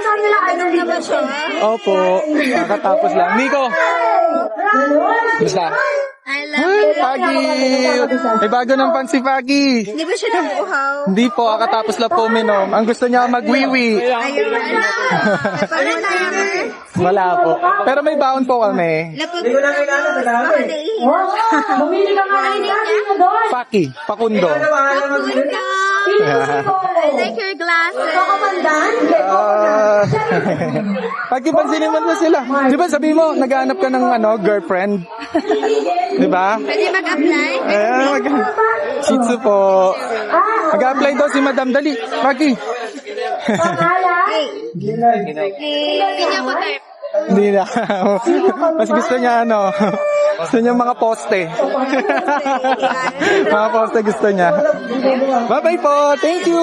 na ba siya? Opo, kakatapos lang. Nico! Basta. I love Ay, you. Pagi! May bago ng pan si Pagi. Hindi ba siya nabuhaw? Hindi po, kakatapos lang po minom. Ang gusto niya magwiwi. Ayun. Wala tayo. Wala po. Pero may baon po kami. Lapag ko na Baka naiiyak. Bumili ka nga ng mo doon. Paki, pakundo. Papunta. I like your glasses. Kamandan? Ah, Pagkipansinin mo na sila. Di ba sabi mo, naghahanap ka ng ano, girlfriend? Di ba? Pwede mag-apply? Ayan, mag Shih Tzu po. Mag-apply daw si Madam Dali. Hey. Hindi niya ako type. Hindi na. Mas gusto niya ano. Gusto niya mga poste. mga poste gusto niya. Bye-bye po. Thank you.